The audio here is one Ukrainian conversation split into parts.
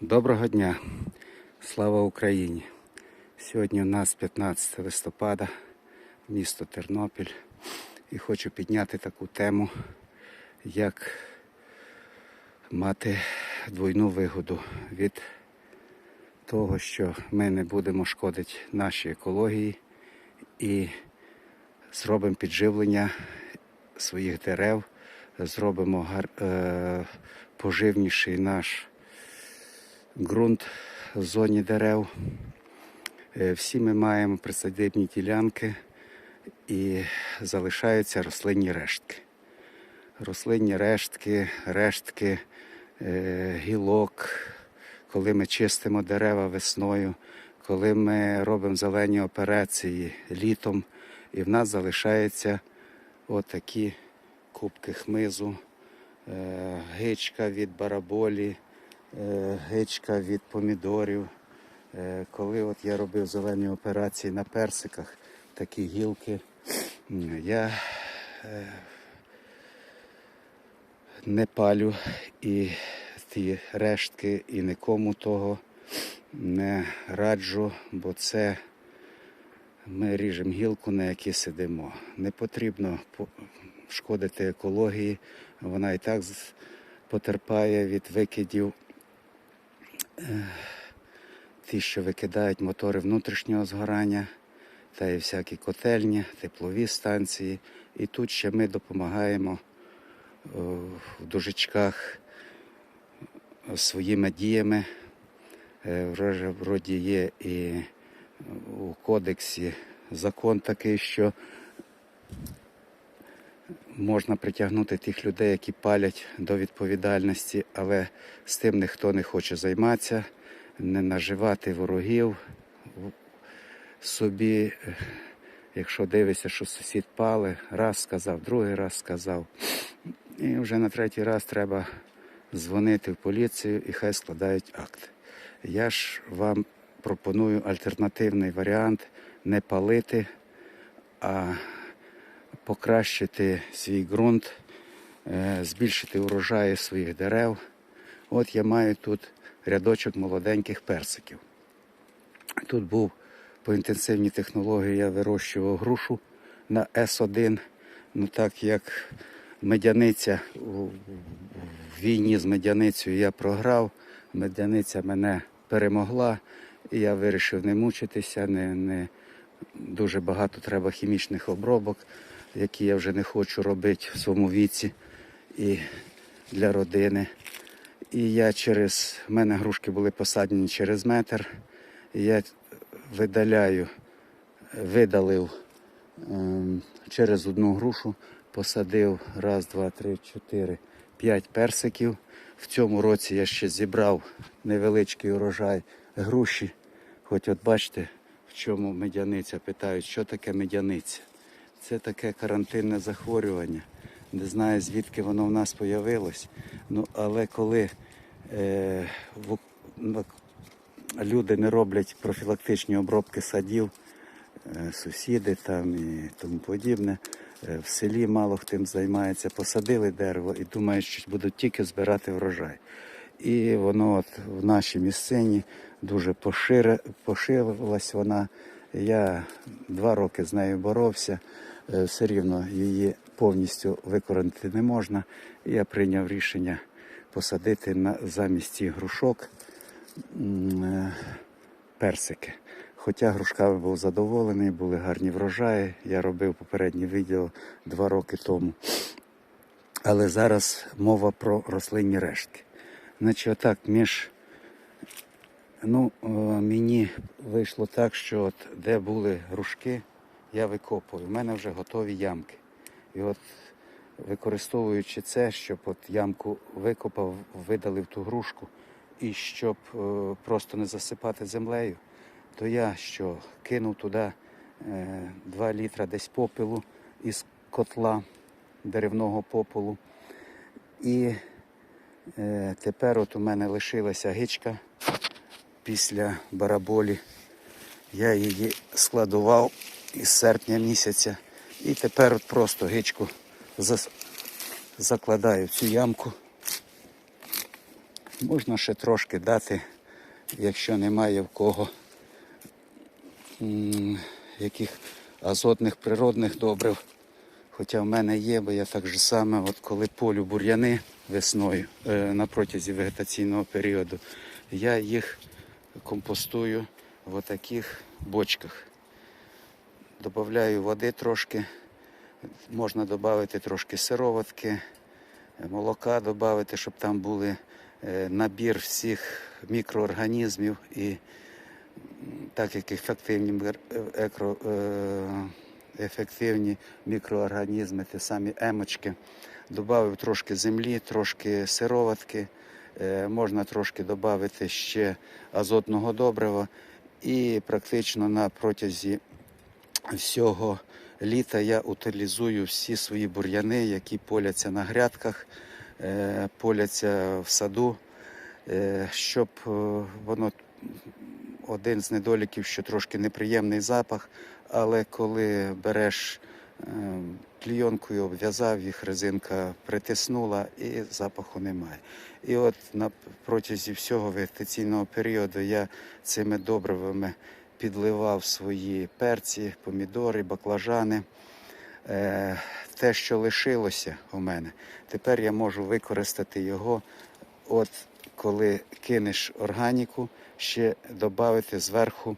Доброго дня, слава Україні! Сьогодні у нас 15 листопада, місто Тернопіль, і хочу підняти таку тему, як мати двойну вигоду від того, що ми не будемо шкодити нашій екології і зробимо підживлення своїх дерев, зробимо е... поживніший наш ґрунт в зоні дерев. Е, Всі ми маємо присадибні ділянки і залишаються рослинні рештки. Рослинні рештки, рештки е, гілок, коли ми чистимо дерева весною, коли ми робимо зелені операції літом, і в нас залишаються отакі кубки хмизу, е, гичка від бараболі, гичка від помідорів. Е, Коли от я робив зелені операції на персиках, такі гілки, я е, не палю і ті рештки, і нікому того не раджу, бо це ми ріжемо гілку, на якій сидимо. Не потрібно по- шкодити екології, вона і так потерпає від викидів ті, що викидають мотори внутрішнього згорання, та і всякі котельні, теплові станції. І тут ще ми допомагаємо в дужичках своїми діями. Е, Вроді є і у кодексі закон такий, що можна притягнути тих людей, які палять до відповідальності, але з тим ніхто не хоче займатися, не наживати ворогів собі. Якщо дивишся, що сусід пали, раз сказав, другий раз сказав. І вже на третій раз треба дзвонити в поліцію і хай складають акт. Я ж вам пропоную альтернативний варіант не палити, а покращити свій ґрунт, е, збільшити урожаї своїх дерев. От я маю тут рядочок молоденьких персиків. Тут був по інтенсивній технології, я вирощував грушу на С1. Ну так як медяниця у війні з медяницею я програв, медяниця мене перемогла, і я вирішив не мучитися, не, не дуже багато треба хімічних обробок, які я вже не хочу робити в своєму віці і для родини. І я через в мене грушки були посаджені через метр. І я видаляю, видалив ем, через одну грушу, посадив раз, два, три, чотири, п'ять персиків. В цьому році я ще зібрав невеличкий урожай груші. Хоч от бачите, в чому медяниця питають, що таке медяниця. Це таке карантинне захворювання. Не знаю, звідки воно в нас появилось. Ну, але коли е, в, люди не роблять профілактичні обробки садів, е, сусіди там і тому подібне. Е, В селі мало хтим займається, посадили дерево і думають, що будуть тільки збирати врожай. І воно от в нашій місцині дуже поширилась вона. Я два роки з нею боровся, все рівно її повністю викоренити не можна. Я прийняв рішення посадити на, замість грушок е, персики. Хоча грушками був задоволений, були гарні врожаї. Я робив попереднє відео два роки тому. Але зараз мова про рослинні рештки. Значить, отак між. Ну, е, мені вийшло так, що от де були грушки, я викопую. У мене вже готові ямки. І от використовуючи це, щоб от ямку викопав, видалив ту грушку, і щоб е, просто не засипати землею, то я що кинув туди е, 2 літра десь попелу із котла деревного попелу. І е, тепер от у мене лишилася гичка після бараболі. Я її складував із серпня місяця. І тепер от просто гичку зас- закладаю в цю ямку. Можна ще трошки дати, якщо немає в кого м, яких азотних природних добрив. Хоча в мене є, бо я так же саме, от коли полю бур'яни весною е, на протязі вегетаційного періоду, я їх компостую в таких бочках. Добавляю води трошки, можна додати трошки сироватки, молока додати, щоб там були е, набір всіх мікроорганізмів і так як ефективні, е, е, ефективні мікроорганізми, ті самі емочки, додав трошки землі, трошки сироватки, можна трошки додати ще азотного добрива. І практично на протязі всього літа я утилізую всі свої бур'яни, які поляться на грядках, е, поляться в саду, е, щоб е, воно один з недоліків, що трошки неприємний запах, але коли береш клійонкою обв'язав їх, резинка притиснула і запаху немає. І от на протязі всього вегетаційного періоду я цими добривами підливав свої перці, помідори, баклажани. Е, Те, що лишилося у мене, тепер я можу використати його. От коли кинеш органіку, ще додати зверху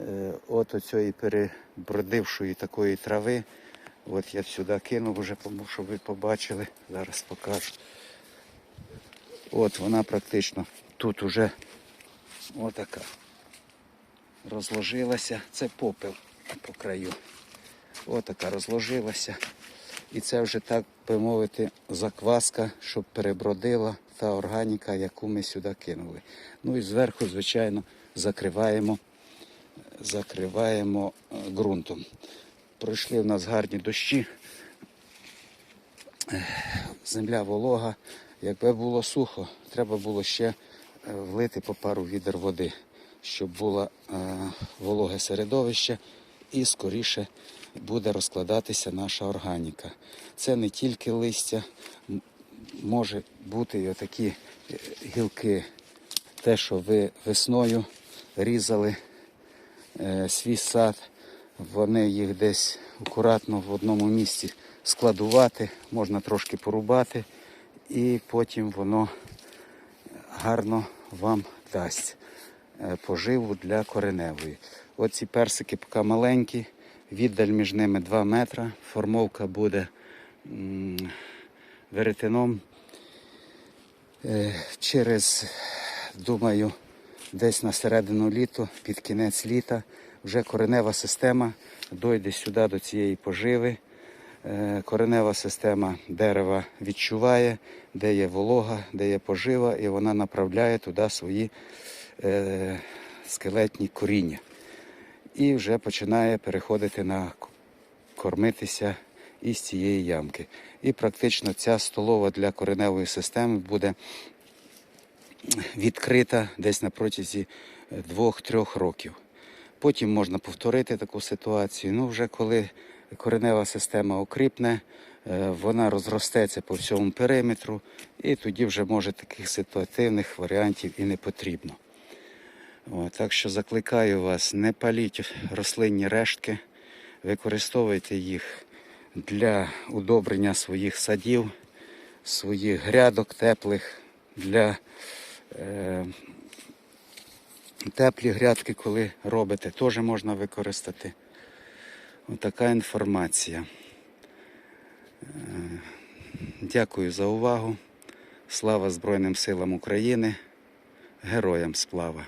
е, от оцієї перебродившої такої трави. От я сюди кинув вже, щоб ви побачили. Зараз покажу. От вона практично тут уже отака розложилася. Це попел по краю. Отака розложилася. І це вже так би мовити, закваска, щоб перебродила та органіка, яку ми сюди кинули. Ну і зверху, звичайно, закриваємо, закриваємо е, ґрунтом. Пройшли в нас гарні дощі, земля волога. Якби було сухо, треба було ще е, влити по пару відер води, щоб було е, вологе середовище і скоріше буде розкладатися наша органіка. Це не тільки листя, може бути і отакі е, гілки, те, що ви весною різали е, свій сад, вони їх десь акуратно в одному місці складувати, можна трошки порубати, і потім воно гарно вам дасть поживу для кореневої. Оці персики поки маленькі, віддаль між ними 2 метри, формовка буде веретеном. Е, Через, думаю, десь на середину літа, під кінець літа, вже коренева система дойде сюди до цієї поживи. Е, Коренева система дерева відчуває, де є волога, де є пожива, і вона направляє туди свої е, скелетні коріння. І вже починає переходити на кормитися із цієї ямки. І практично ця столова для кореневої системи буде відкрита десь на протязі е, двох-трьох років. Потім можна повторити таку ситуацію. Ну, вже коли коренева система окріпне, е, вона розростеться по всьому периметру, і тоді вже може таких ситуативних варіантів і не потрібно. Так що закликаю вас, не паліть рослинні рештки, використовуйте їх для удобрення своїх садів, своїх грядок теплих, для е, теплі грядки, коли робите, теж можна використати. Отака інформація. Е, Дякую за увагу. Слава Збройним силам України. Героям слава!